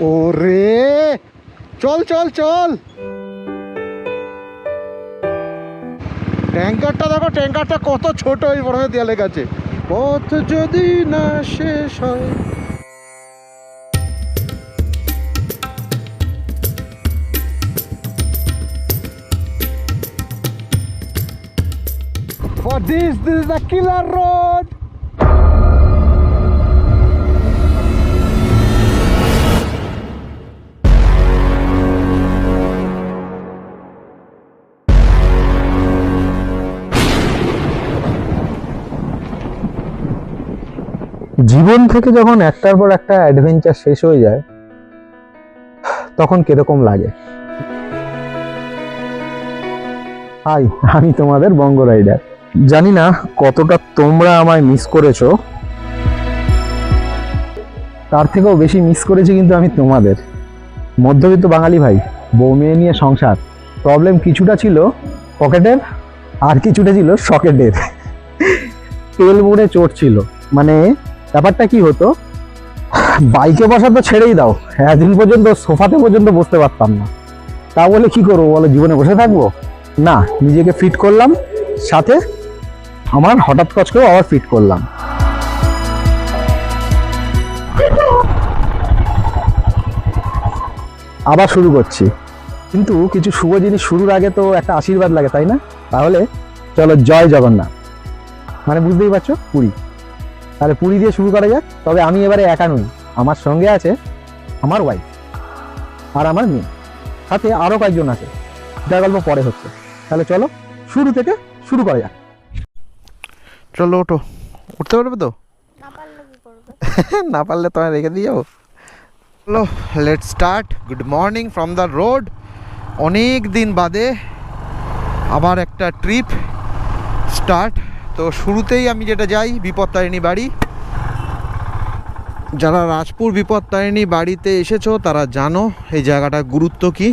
ওরে চল চল চল। ট্যাঙ্কারটা দেখো ট্যাঙ্কারটা কত ছোট ওই বড় দেয়ালে গেছে। পথ যদি না শেষ হয়। For this, this is the killer road. জীবন থেকে যখন একটার পর একটা অ্যাডভেঞ্চার শেষ হয়ে যায়, তখন কীরকম লাগে? হাই আমি তোমাদের বঙ্গ রাইডার জানি না কতটা তোমরা আমায় মিস করেছ। তার থেকেও বেশি মিস করেছি কিন্তু আমি তোমাদের। মধ্যবিত্ত বাঙালি ভাই, বউ মেয়ে নিয়ে সংসার। প্রবলেম কিছুটা ছিল পকেটের, আর কিছুটা ছিল সকেটের তেল মুড়ে চোট ছিল। মানে ব্যাপারটা কি হতো? বাইকে বসা তো ছেড়েই দাও। এতদিন পর্যন্ত সোফাতে পর্যন্ত বসতে পারতাম না। তা বলে কি করব বলো, জীবনে বসে থাকব? না, নিজেকে ফিট করলাম, সাথে আমার হঠাৎ কচ করেও আবার ফিট করলাম। আবার শুরু করছি। কিন্তু কিছু শুভ জিনিস শুরুর আগে তো একটা আশীর্বাদ লাগে, তাই না? তাহলে চলো, জয় জগন্নাথ। মানে বুঝতেই পারছ? পুরী। তাহলে পুরী দিয়ে শুরু করা যাক। তবে আমি এবারে একা নই। আমার সঙ্গে আছে আমার ওয়াইফ আর আমার মেয়ে। সাথে আরও কয়েকজন আছে। যার গল্প পরে হচ্ছে। তাহলে চলো শুরু থেকে শুরু করা যাক। চলো ওঠো। উঠতে পারবে তো? না পারলে কি না পারলে তোমায় রেখে দিয়ে যাব। চলো let start good morning from the road অনেক দিন বাদে আবার একটা ট্রিপ স্টার্ট তো শুরুতেই আমি যেটা যাই বিপত্তারিণী বাড়ি। যারা রাজপুর বিপত্তারিণী বাড়িতে এসেছ, তারা জানো এই জায়গাটার গুরুত্ব কি।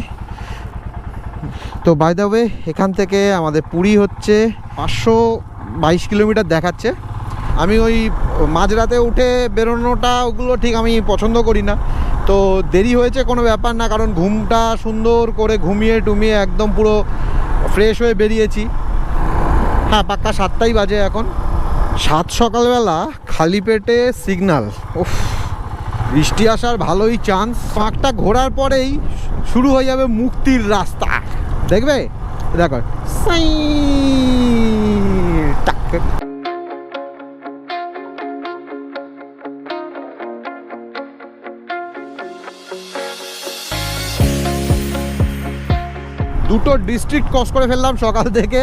তো বাই ওয়ে এখান থেকে আমাদের পুরী হচ্ছে পাঁচশো বাইশ কিলোমিটার দেখাচ্ছে। আমি ওই মাঝরাতে উঠে বেরোনোটা, ওগুলো ঠিক আমি পছন্দ করি না। তো দেরি হয়েছে কোনো ব্যাপার না, কারণ ঘুমটা সুন্দর করে ঘুমিয়ে টুমিয়ে একদম পুরো ফ্রেশ হয়ে বেরিয়েছি। হ্যাঁ পাক্কা সাতটাই বাজে এখন। সাত সকালবেলা খালি পেটে সিগনাল উফ, বৃষ্টি আসার ভালোই চান্স পাঁকটা ঘোরার পরেই শুরু হয়ে যাবে মুক্তির রাস্তা। দেখবে? দেখো। দুটো ডিস্ট্রিক্ট ক্রস করে ফেললাম সকাল থেকে।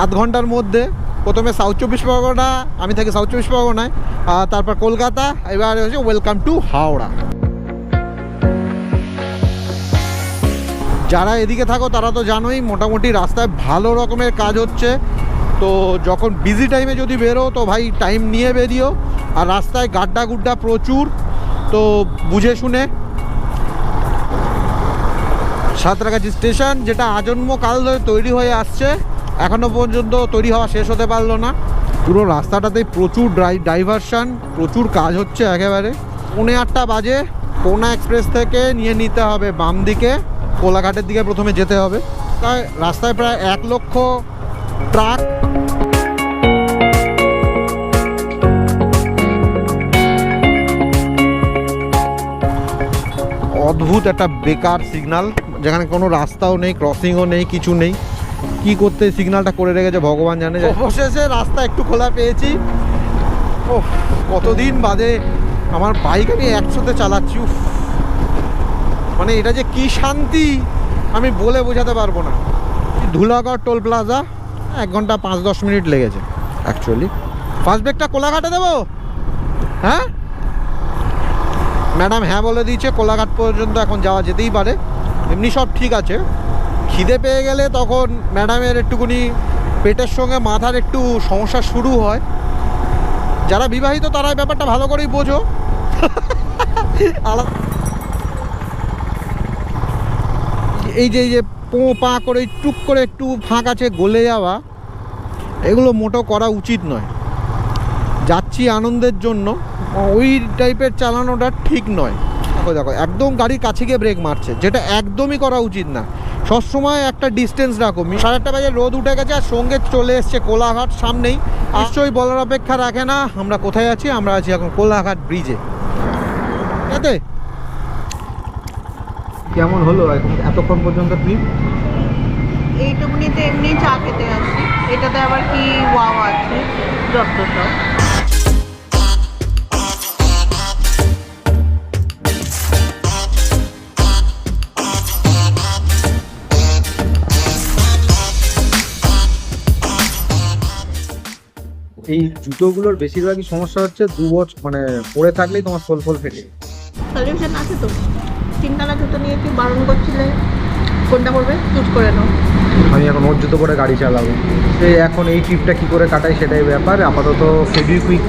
আধ ঘণ্টার মধ্যে প্রথমে সাউথ চব্বিশ পরগনা, আমি থাকি সাউথ চব্বিশ পরগনায় তারপর কলকাতা, এবার হচ্ছে ওয়েলকাম টু হাওড়া। যারা এদিকে থাকো, তারা তো জানোই, মোটামুটি রাস্তায় ভালো রকমের কাজ হচ্ছে। তো যখন বিজি টাইমে যদি বেরো, তো ভাই টাইম নিয়ে বেরিও। আর রাস্তায় গাড্ডা গুড্ডা প্রচুর, তো বুঝে শুনে। সাঁতরাগাছি স্টেশন, যেটা আজন্ম কাল ধরে তৈরি হয়ে আসছে। এখনও পর্যন্ত তৈরি হওয়া শেষ হতে পারল না। পুরো রাস্তাটাতেই প্রচুর ড্রাই ডাইভারশন প্রচুর কাজ হচ্ছে একেবারে। পৌনে আটটা বাজে কোনা এক্সপ্রেস থেকে নিয়ে নিতে হবে বাম দিকে, কোলাঘাটের দিকে প্রথমে যেতে হবে। তাই রাস্তায় প্রায় এক লক্ষ ট্রাক অদ্ভুত একটা বেকার সিগনাল যেখানে কোনো রাস্তাও নেই ক্রসিংও নেই, কিছু নেই। কি করতে সিগন্যালটা করে রেখেছে, ভগবান জানে অবশেষে রাস্তা একটু খোলা পেয়েছি। ও কতদিন বাদে আমার বাইক আমি একশোতে চালাচ্ছি। মানে এটা যে কি শান্তি, আমি বলে বোঝাতে পারব না। ধুলাগড় টোল প্লাজা, এক ঘণ্টা পাঁচ দশ মিনিট লেগেছে অ্যাকচুয়ালি ফার্স্ট ব্রেকটা কোলাঘাটে দেবো? হ্যাঁ? ম্যাডাম হ্যাঁ বলে দিয়েছে, কোলাঘাট পর্যন্ত এখন যাওয়া যেতেই পারে। এমনি সব ঠিক আছে। খিদে পেয়ে গেলে তখন ম্যাডামের একটুকুনি পেটের সঙ্গে মাথার একটু সমস্যা শুরু হয়। যারা বিবাহিত তারা ব্যাপারটা ভালো করেই বোঝো। এই যে এই যে পো, পা করে, টুক করে একটু ফাঁক আছে গলে যাওয়া, এগুলো মোটো করা উচিত নয়। যাচ্ছি আনন্দের জন্য, ওই টাইপের চালানোটা ঠিক নয়। দেখো দেখো, একদম গাড়ির কাছে গিয়ে ব্রেক মারছে, যেটা একদমই করা উচিত না। সবসময় একটা ডিস্টেন্স রাখো। সাড়ে আটটা বাজে রোদ উঠে গেছে আর সঙ্গে চলে এসছে কোলাঘাট সামনেই। নিশ্চয়ই বলার অপেক্ষা রাখে না। আমরা কোথায় আছি? আমরা আছি এখন কোলাঘাট ব্রিজে ঠিক কেমন হলো এতক্ষণ পর্যন্ত ট্রিপ এইটুকুনিতে এমনি চা খেতে আসি। এটাতে আবার কি ওয়াও আছে? যত সব এই জুতোগুলোর বেশিরভাগই সমস্যা হচ্ছে দু বছর মানে পরে থাকলেই তোমার সোল ফোল ফেটে সলিউশন আছে তো? তিনতলা জুতো নিয়েছি বারণ করছিলে? কোনটা করবে চুজ করে নাও। আমি এখন ওর জুতো করে গাড়ি চালাবো। সে এখন এই ট্রিপটা কি করে কাটাই সেটাই ব্যাপার। আপাতত ফেবিকুইক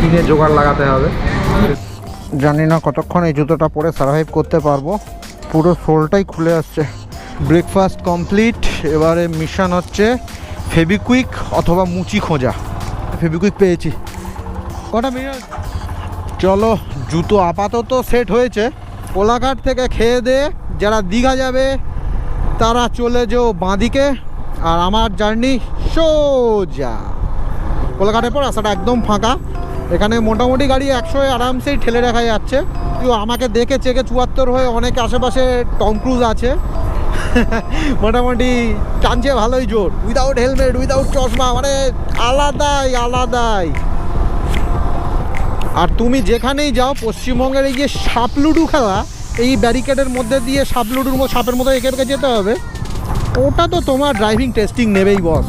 কিনে জোগাড় লাগাতে হবে। জানি না কতক্ষণ এই জুতোটা পরে সার্ভাইভ করতে পারব। পুরো সোলটাই খুলে আসছে। ব্রেকফাস্ট কমপ্লিট এবারে মিশন হচ্ছে ফেবিকুইক অথবা মুচি খোঁজা। ফেবিকুইক পেয়েছি। কটা মিনিট? চলো জুতো আপাতত সেট হয়েছে। কোলাঘাট থেকে খেয়ে দে যারা দীঘা যাবে তারা চলে যেও বাঁদিকে। আর আমার জার্নি সোজা। কোলাঘাটের পর রাস্তাটা একদম ফাঁকা। এখানে মোটামুটি গাড়ি একশো আরামসেই ঠেলে রাখা যাচ্ছে। কেউ আমাকে দেখে চেকে চুয়াত্তর হয়ে অনেক আশেপাশে টম ক্রুজ আছে। মোটামুটি টানছে ভালোই জোর। উইদাউট হেলমেট উইদাউট চশমা মানে আলাদাই আলাদাই। আর তুমি যেখানেই যাও, পশ্চিমবঙ্গের এই যে সাপলুডু খেলা, এই ব্যারিকেডের মধ্যে দিয়ে সাপলুডুর মতো সাপের মতো একে যেতে হবে। ওটা তো তোমার ড্রাইভিং টেস্টিং নেবেই বস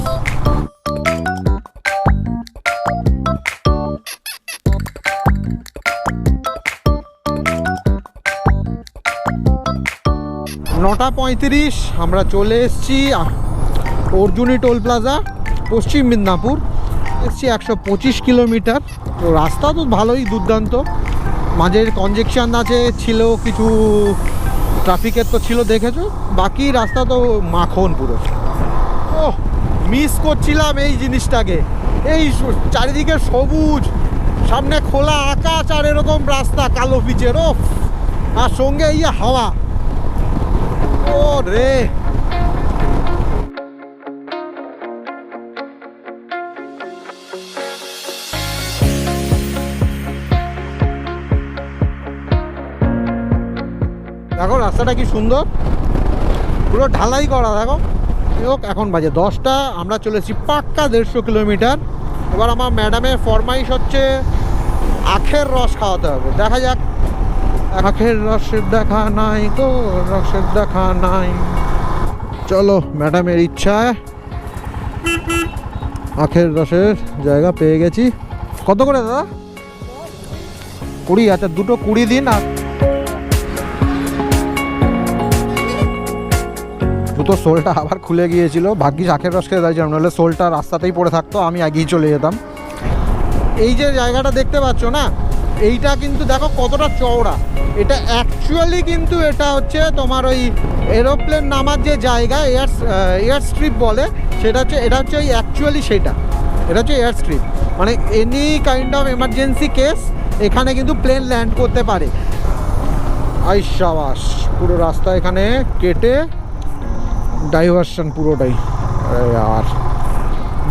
নটা পঁয়ত্রিশ, আমরা চলে এসেছি অর্জুনি টোল প্লাজা, পশ্চিম মেদিনীপুর। এসছি একশো পঁচিশ কিলোমিটার। তো রাস্তা তো ভালোই দুর্দান্ত। মাঝের কনজেকশন আছে, ছিল কিছু ট্রাফিকের তো ছিল, দেখেছ? বাকি রাস্তা তো মাখন পুরো। ও মিস করছিলাম এই জিনিসটাকে। এই চারিদিকে সবুজ, সামনে খোলা আকাশ আর এরকম রাস্তা, কালো পিচের ও আর সঙ্গে এই হাওয়া। ও রে দেখো, রাস্তাটা কি সুন্দর? পুরো ঢালাই করা, দেখো। হোক, এখন বাজে দশটা, আমরা চলেছি পাক্কা দেড়শো কিলোমিটার। এবার আমার ম্যাডামের ফরমাইশ হচ্ছে, আখের রস খাওয়াতে হবে। দেখা যাক আখের রসের দেখা নাই গো রসের দেখা নাই। চলো, ম্যাডামের ইচ্ছায় আখের রসের জায়গা পেয়ে গেছি। কত করে দাদা? কুড়ি আচ্ছা দুটো কুড়ি দিন আর দুটো সোলটা আবার খুলে গিয়েছিল। ভাগ্যিস আখের রস খেয়ে দাঁড়িয়েছিলাম নাহলে সোলটা রাস্তাতেই পড়ে থাকতো, আমি আগেই চলে যেতাম। এই যে জায়গাটা দেখতে পাচ্ছ না, এইটা কিন্তু দেখো কতটা চওড়া। এটা অ্যাকচুয়ালি কিন্তু এটা হচ্ছে তোমার ওই এরোপ্লেন নামার যে জায়গা এয়ার এয়ার স্ট্রিপ বলে, সেটা হচ্ছে, এটা হচ্ছে ওই অ্যাকচুয়ালি সেটা। এটা হচ্ছে এয়ার স্ট্রিপ মানে any kind of emergency case এখানে কিন্তু প্লেন ল্যান্ড করতে পারে। আই সাবাস, পুরো রাস্তা এখানে কেটে ডাইভারশন পুরোটাই। আর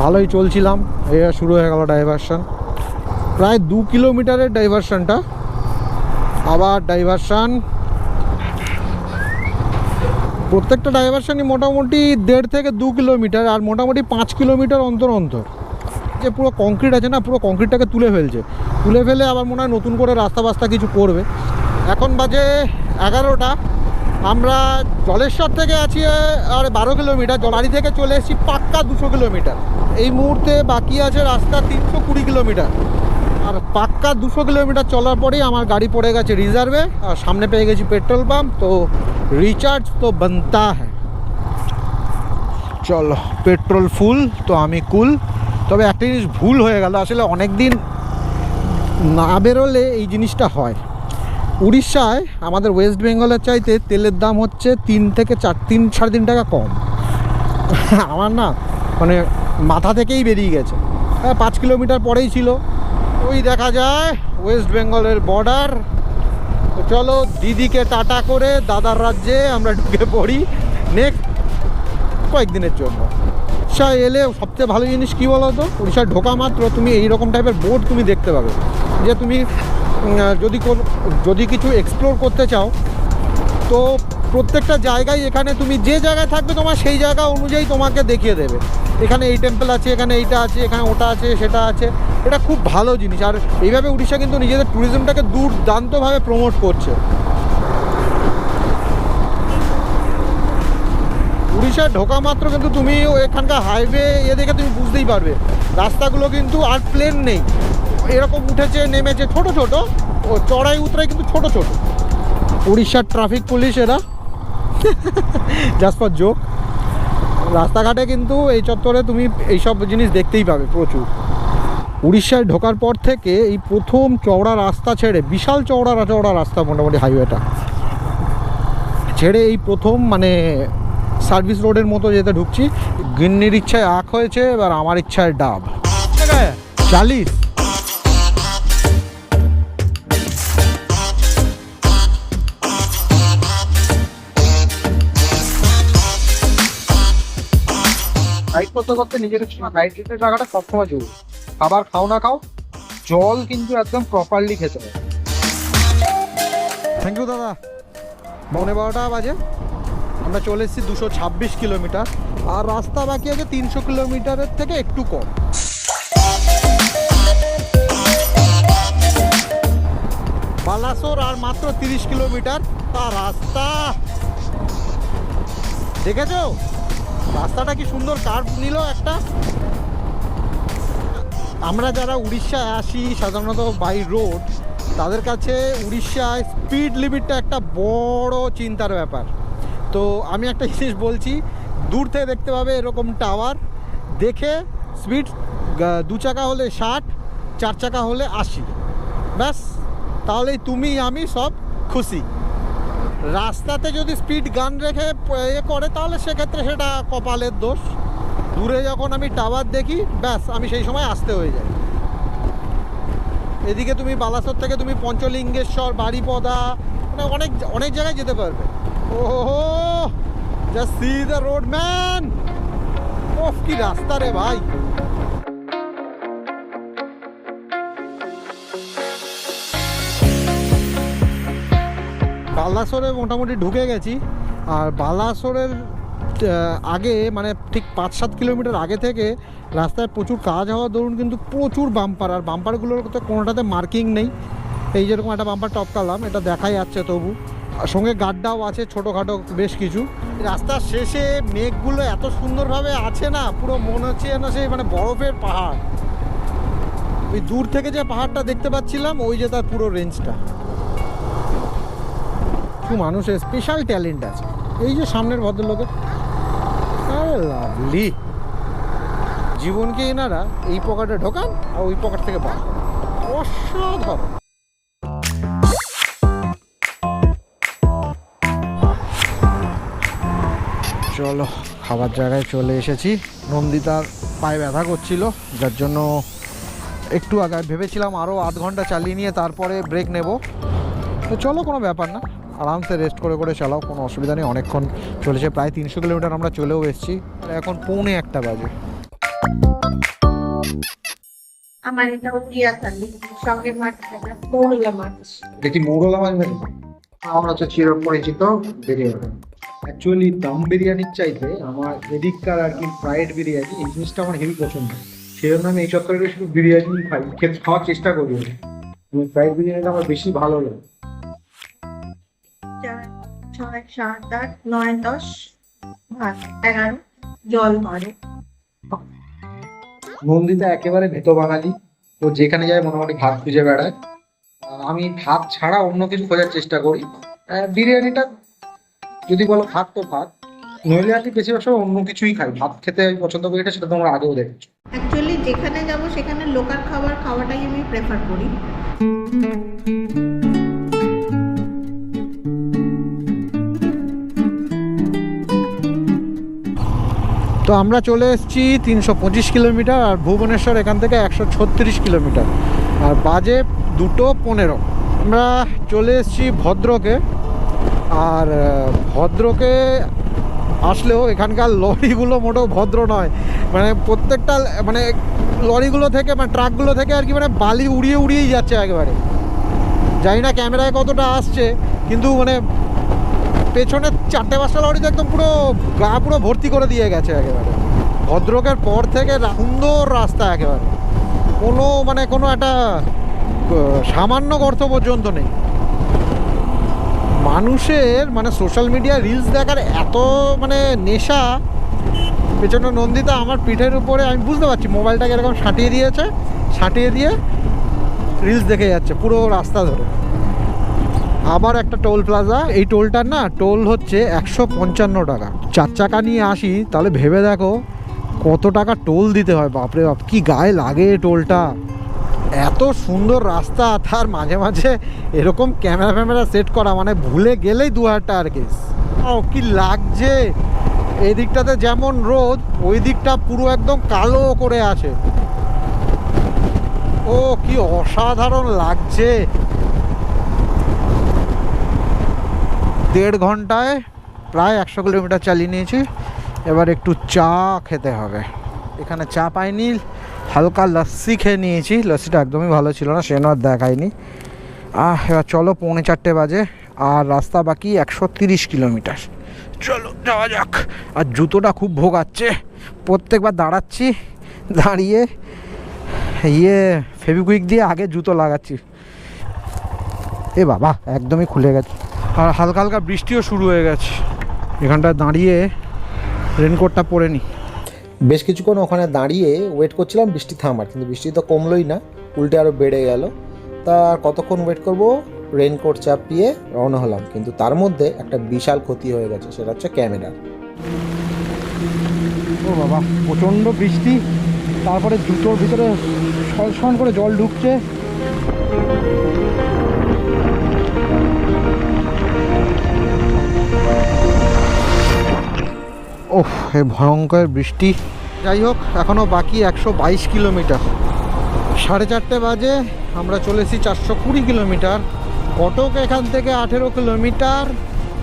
ভালোই চলছিলাম এই শুরু হয়ে গেল ডাইভারশন প্রায় দু কিলোমিটারের ডাইভারশনটা আবার ডাইভারশন প্রত্যেকটা ডাইভারশনই মোটামুটি দেড় থেকে দু কিলোমিটার আর মোটামুটি পাঁচ কিলোমিটার অন্তর অন্তর। যে পুরো কংক্রিট আছে না, পুরো কংক্রিটটাকে তুলে ফেলছে। তুলে ফেলে আবার মনে হয় নতুন করে রাস্তা বাস্তা কিছু করবে। এখন বাজে এগারোটা। আমরা জলেশ্বর থেকে আছি, আর বারো কিলোমিটার। বাড়ি থেকে চলে এসেছি পাক্কা দুশো কিলোমিটার। এই মুহূর্তে বাকি আছে রাস্তা তিনশো কুড়ি কিলোমিটার। আর পাক্কা দুশো কিলোমিটার চলার পরেই আমার গাড়ি পড়ে গেছে রিজার্ভে, আর সামনে পেয়ে গেছি পেট্রোল পাম্প, তো রিচার্জ তো বানতা হ্যাঁ চলো, পেট্রোল ফুল, তো আমি কুল। তবে একটা জিনিস ভুল হয়ে গেল, আসলে অনেক দিন না বেরোলে এই জিনিসটা হয়। উড়িষ্যায় আমাদের ওয়েস্ট বেঙ্গলের চাইতে তেলের দাম হচ্ছে তিন থেকে চার, তিন, সাড়ে তিন টাকা কম। আমার না মানে মাথা থেকেই বেরিয়ে গেছে। হ্যাঁ পাঁচ কিলোমিটার পরেই ছিল। ওই দেখা যায় ওয়েস্ট বেঙ্গলের বর্ডার চলো, দিদিকে টাটা করে দাদার রাজ্যে আমরা ঢুকে পড়ি নেক্সট কয়েকদিনের জন্য। উড়িষ্যা এলে সবচেয়ে ভালো জিনিস কী বলো তো উড়িষ্যায় ঢোকা মাত্র তুমি এই রকম টাইপের বোর্ড তুমি দেখতে পাবে। যে তুমি যদি কোন, যদি কিছু এক্সপ্লোর করতে চাও, তো প্রত্যেকটা জায়গায় এখানে তুমি যে জায়গায় থাকবে তোমার সেই জায়গা অনুযায়ী তোমাকে দেখিয়ে দেবে। এখানে এই টেম্পল আছে, এখানে এইটা আছে, এখানে ওটা আছে, সেটা আছে। এটা খুব ভালো জিনিস। আর এইভাবে উড়িষ্যা কিন্তু নিজেদের ট্যুরিজমটাকে দুর্দান্তভাবে প্রমোট করছে। উড়িষ্যায় ঢোকা মাত্র কিন্তু তুমি এখানকার হাইওয়ে এ দেখে তুমি বুঝতেই পারবে। রাস্তাগুলো কিন্তু আর প্লেন নেই। এরকম উঠেছে, নেমেছে ছোট ছোট। ও চড়াই, উতরাই কিন্তু ছোট ছোট। উড়িষ্যার ট্রাফিক পুলিশ এরা। জাস্ট ফর জোক রাস্তাঘাটে কিন্তু এই চত্বরে তুমি এইসব জিনিস দেখতেই পাবে প্রচুর। উড়িষ্যায় ঢোকার পর থেকে এই প্রথম চওড়া রাস্তা ছেড়ে বিশাল চওড়া চওড়া রাস্তা মোটামুটি হাইওয়েটা ছেড়ে এই প্রথম মানে সার্ভিস রোডের মতো যেতে ঢুকছি। গিন্নির ইচ্ছায় আখ হয়েছে এবার আমার ইচ্ছায় ডাব। চালিশ। রাইড করতে করতে নিজের হাইড্রেটের টাকাটা সবসময় জরুরি। খাবার খাও না খাও, জল কিন্তু একদম প্রপারলি খেতে হবে। থ্যাংক ইউ দাদা। পৌনে বারোটা বাজে। আমরা চলে এসেছি দুশো ছাব্বিশ কিলোমিটার। আর রাস্তা বাকি আছে তিনশো কিলোমিটারের থেকে একটু কম। বালাসোর আর মাত্র তিরিশ কিলোমিটার। তা রাস্তা। দেখেছ? রাস্তাটা কি সুন্দর কার্ভ নিল একটা? আমরা যারা উড়িষ্যায় আসি, সাধারণত বাই রোড তাদের কাছে উড়িষ্যায় স্পিড লিমিটটা একটা বড় চিন্তার ব্যাপার। তো আমি একটা জিনিস বলছি, দূর থেকে দেখতে পাবে এরকম টাওয়ার দেখে স্পিড দু চাকা হলে ষাট, চার চাকা হলে আশি। ব্যাস, তাহলেই তুমি, আমি সব খুশি। রাস্তাতে যদি স্পিড গান রেখে, এ করে, তাহলে সেক্ষেত্রে সেটা কপালের দোষ। দূরে যখন আমি টাওয়ার দেখি, ব্যাস, আমি সেই সময় আসতে হয়ে যাই। এদিকে তুমি বালাসর থেকে তুমি পঞ্চলিঙ্গেশ্বর বাড়িপদা মানে অনেক অনেক জায়গায় যেতে পারবে। ওহো! Just see the road man ওফ, কি রাস্তা রে ভাই! বালাসোরে মোটামুটি ঢুকে গেছি। আর বালাসোরের আগে মানে ঠিক পাঁচ সাত কিলোমিটার আগে থেকে রাস্তায় প্রচুর কাজ হওয়ার দরুন কিন্তু প্রচুর বাম্পার আর বাম্পারগুলোর তো কোনোটাতে মার্কিং নেই। এই যেরকম একটা বাম্পার টপ টপকালাম এটা দেখাই যাচ্ছে তবু। আর সঙ্গে গাড্ডাও আছে, ছোটোখাটো বেশ কিছু। রাস্তার শেষে মেঘগুলো এত সুন্দরভাবে আছে না, পুরো মনে হচ্ছে না সেই মানে বরফের পাহাড়। ওই দূর থেকে যে পাহাড়টা দেখতে পাচ্ছিলাম, ওই যে তার পুরো রেঞ্জটা কিছু মানুষের স্পেশাল ট্যালেন্ট আছে। এই যে সামনের ভদ্রলোকের। লাভলি। জীবনকে এনারা এই পকেটে ঢোকান আর ওই পকেট থেকে বার। অসাধারণ। চলো, খাবার জায়গায় চলে এসেছি। নন্দিতার পায়ে ব্যথা করছিল, যার জন্য একটু আগে ভেবেছিলাম আরও আধ ঘণ্টা চালিয়ে নিয়ে তারপরে ব্রেক নেব। তো চলো, কোনো ব্যাপার না। আরামসে রেস্ট করে করে চালাও কোনো অসুবিধা নেই। অনেকক্ষণ চলেছে প্রায় তিনশো কিলোমিটার আমরা চলেও এসেছি। এখন পৌনে একটা বাজে। আমার এটা উড়িয়া থালি সঙ্গে মাছ মৌরলা মাছ দেখি মৌরলা মাছ নাকি? আমার হচ্ছে চির পরিচিত বিরিয়ানি। অ্যাকচুয়ালি দম বিরিয়ানির চাইতে আমার এদিককার আর কি ফ্রাইড বিরিয়ানি এই জিনিসটা আমার হেভি পছন্দ। সেই জন্য আমি এই চত্বরে শুধু বিরিয়ানি খাই খেতে খাওয়ার চেষ্টা করি ফ্রাইড বিরিয়ানিটা আমার বেশি ভালো লাগে। সাত আট নয় দশ ভাত এগারো জল মারে নন্দিতা একেবারে ভেত বাঙালি। ও যেখানে যায় মোটামুটি ভাত খুঁজে বেড়ায়। আমি ভাত ছাড়া অন্য কিছু খোঁজার চেষ্টা করি। বিরিয়ানিটা যদি বলো ভাত তো ভাত। নইলে আর কি বেশিরভাগ সময় অন্য কিছুই খাই। ভাত খেতে আমি পছন্দ করি এটা সেটা তোমরা আগেও দেখেছ। অ্যাকচুয়ালি যেখানে যাব সেখানে লোকাল খাবার খাওয়াটাই আমি প্রেফার করি। তো আমরা চলে এসেছি তিনশো পঁচিশ কিলোমিটার আর ভুবনেশ্বর এখান থেকে একশো ছত্রিশ কিলোমিটার। আর বাজে দুটো পনেরো। আমরা চলে এসেছি ভদ্রকে। আর ভদ্রকে আসলেও এখানকার লরিগুলো মোটেও ভদ্র নয়। মানে প্রত্যেকটা মানে লরিগুলো থেকে মানে ট্রাকগুলো থেকে আর কি মানে বালি উড়িয়ে উড়িয়েই যাচ্ছে একেবারে। জানি না ক্যামেরায় কতটা আসছে, কিন্তু মানে পেছনের চারটে পাঁচটা লরি তো একদম পুরো গা পুরো ভর্তি করে দিয়ে গেছে একেবারে। ভদ্রকের পর থেকে সুন্দর রাস্তা একেবারে। কোনো মানে কোনো একটা সামান্য গর্ত পর্যন্ত নেই। মানুষের মানে সোশ্যাল মিডিয়া রিলস দেখার এত মানে নেশা, পেছনে নন্দিতা আমার পিঠের উপরে, আমি বুঝতে পারছি মোবাইলটাকে এরকম সাঁটিয়ে দিয়েছে, সাঁটিয়ে দিয়ে রিলস দেখে যাচ্ছে পুরো রাস্তা ধরে। আবার একটা টোল প্লাজা। এই টোলটার না টোল হচ্ছে একশো পঞ্চান্ন টাকা। চার চাকা নিয়ে আসি, তাহলে ভেবে দেখো কত টাকা টোল দিতে হয়, বাপরে বাপ, কি গায়ে লাগে টোলটা। এত সুন্দর রাস্তা, তার মাঝে মাঝে এরকম ক্যামেরা ফ্যামেরা সেট করা মানে ভুলে গেলেই দু হাজার টাকার কেস। ও কি লাগছে। এই দিকটাতে যেমন রোদ, ওই দিকটা পুরো একদম কালো করে আছে। ও, কি অসাধারণ লাগছে। দেড় ঘন্টায় প্রায় একশো কিলোমিটার চালিয়ে নিয়েছি। এবার একটু চা খেতে হবে। এখানে চা পাইনি, হালকা লস্যি খেয়ে নিয়েছি। লস্যিটা একদমই ভালো ছিল না সেন আর দেখায়নি আহ, এবার চলো পৌনে চারটে বাজে, আর রাস্তা বাকি একশো তিরিশ কিলোমিটার। চলো, যাওয়া যাক। আর জুতোটা খুব ভোগাচ্ছে। প্রত্যেকবার দাঁড়াচ্ছি, দাঁড়িয়ে ইয়ে ফেবিকুইক দিয়ে আগে জুতো লাগাচ্ছি। এ বাবা, একদমই খুলে গেছে। আর হালকা হালকা বৃষ্টিও শুরু হয়ে গেছে। এখানটায় দাঁড়িয়ে রেনকোটটা পরে নি। বেশ কিছুক্ষণ ওখানে দাঁড়িয়ে ওয়েট করছিলাম বৃষ্টি থামার কিন্তু বৃষ্টি তো কমলোই না উল্টে আরও বেড়ে গেল। তা কতক্ষণ ওয়েট করব? রেনকোট চাপিয়ে রওনা হলাম কিন্তু তার মধ্যে একটা বিশাল ক্ষতি হয়ে গেছে সেটা হচ্ছে ক্যামেরা ও বাবা প্রচণ্ড বৃষ্টি তারপরে জুতোর ভিতরে সলসন করে জল ঢুকছে। এ ভয়ঙ্কর বৃষ্টি। যাই হোক এখনও বাকি একশো বাইশ কিলোমিটার। সাড়ে চারটে বাজে, আমরা চলেছি চারশো কুড়ি কিলোমিটার। কটক এখান থেকে আঠেরো কিলোমিটার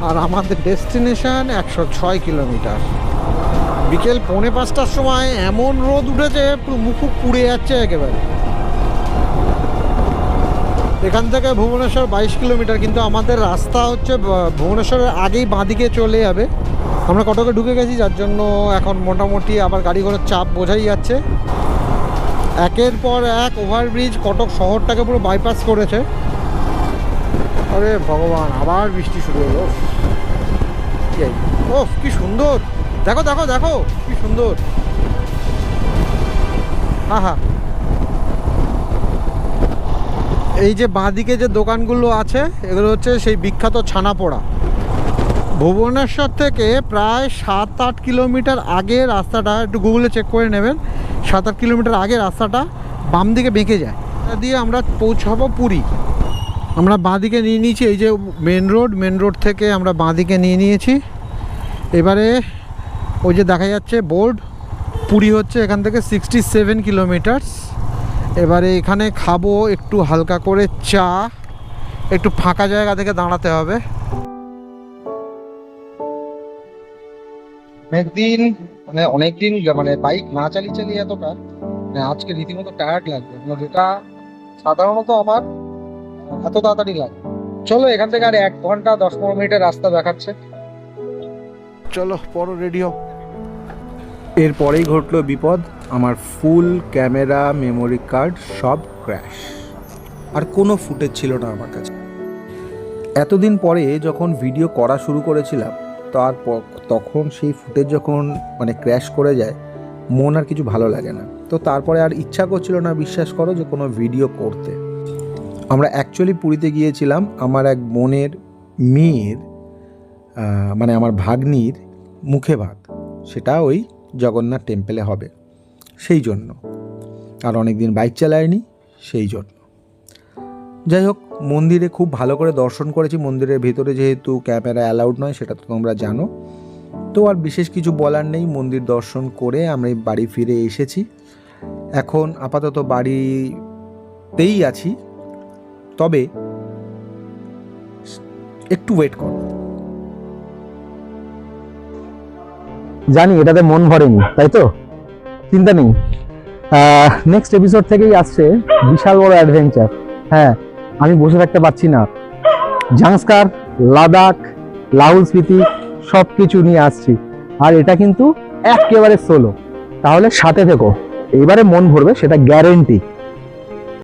আর আমাদের ডেস্টিনেশন একশো ছয় কিলোমিটার। বিকেল পৌনে পাঁচটার সময় এমন রোদ উঠেছে মুখ পুড়ে যাচ্ছে একেবারে। এখান থেকে ভুবনেশ্বর বাইশ কিলোমিটার, কিন্তু আমাদের রাস্তা হচ্ছে ভুবনেশ্বরের আগেই বাঁদিকে চলে যাবে। আমরা কটকে ঢুকে গেছি, যার জন্য এখন মোটামুটি আবার গাড়ি ঘোড়ার চাপ বোঝাই যাচ্ছে। একের পর এক ওভারব্রিজ কটক শহরটাকে পুরো বাইপাস করেছে। আরে ভগবান, আবার বৃষ্টি শুরু হলো। ও কি সুন্দর। দেখো দেখো দেখো, কি সুন্দর। আহা এই যে বাঁদিকে যে দোকানগুলো আছে, এগুলো হচ্ছে সেই বিখ্যাত ছানাপোড়া। ভুবনেশ্বর থেকে প্রায় সাত আট কিলোমিটার আগে রাস্তাটা, একটু গুগলে চেক করে নেবেন। সাত আট কিলোমিটার আগে রাস্তাটা বাম দিকে বেঁকে যায়। দিয়ে আমরা পৌঁছাবো পুরী। আমরা বাঁদিকে নিয়ে নিয়েছি, এই যে মেন রোড মেন রোড থেকে আমরা বাঁদিকে নিয়ে নিয়েছি। এবারে ওই যে দেখা যাচ্ছে বোর্ড পুরী হচ্ছে এখান থেকে সিক্সটি সেভেন কিলোমিটার্স এবারে এখানে খাব একটু হালকা করে চা। একটু ফাঁকা জায়গা থেকে দাঁড়াতে হবে। অনেকদিন মানে অনেকদিন মানে বাইক না চালিয়ে চালিয়ে এতটা মানে আজকে রীতিমতো টায়ার্ড লাগবে। মানে যেটা সাধারণত আমার এত তাড়াতাড়ি লাগে। চলো এখান থেকে আর এক ঘণ্টা দশ পনেরো মিনিটের রাস্তা দেখাচ্ছে। চলো পরো রেডিও এরপরেই ঘটলো বিপদ আমার ফুল ক্যামেরা মেমোরি কার্ড সব ক্র্যাশ আর কোনো ফুটেজ ছিল না আমার কাছে। এতদিন পরে যখন ভিডিও করা শুরু করেছিলাম তার তখন সেই ফুটেজ যখন মানে ক্র্যাশ করে যায়, মন আর কিছু ভালো লাগে না। তো তারপরে আর ইচ্ছা করছিল না, বিশ্বাস করো, যে কোনো ভিডিও করতে। আমরা অ্যাকচুয়ালি পুরীতে গিয়েছিলাম, আমার এক বোনের মেয়ের মানে আমার ভাগ্নির মুখে ভাগ সেটা ওই জগন্নাথ টেম্পেলে হবে। সেই জন্য। আর অনেক দিন বাইক চালায়নি, সেই জন্য। যাই হোক, মন্দিরে খুব ভালো করে দর্শন করেছি। মন্দিরের ভেতরে যেহেতু ক্যামেরা অ্যালাউড নয়, সেটা তো তোমরা জানো। তো আর বিশেষ কিছু বলার নেই, মন্দির দর্শন করে আমরা বাড়ি ফিরে এসেছি। এখন আপাতত বাড়িতেই আছি। তবে একটু ওয়েট করো। জানি, এটাতে মন ভরেনি, তাই তো? চিন্তা নেই। নেক্সট এপিসোড থেকেই আসছে বিশাল বড় অ্যাডভেঞ্চার হ্যাঁ আমি বসে থাকতে পারছি না। জাংস্কার লাদাখ, লাহুল স্মৃতি সব কিছু নিয়ে আসছি। আর এটা কিন্তু একেবারে সোলো তাহলে সাথে থেকো। এবারে মন ভরবে, সেটা গ্যারেন্টি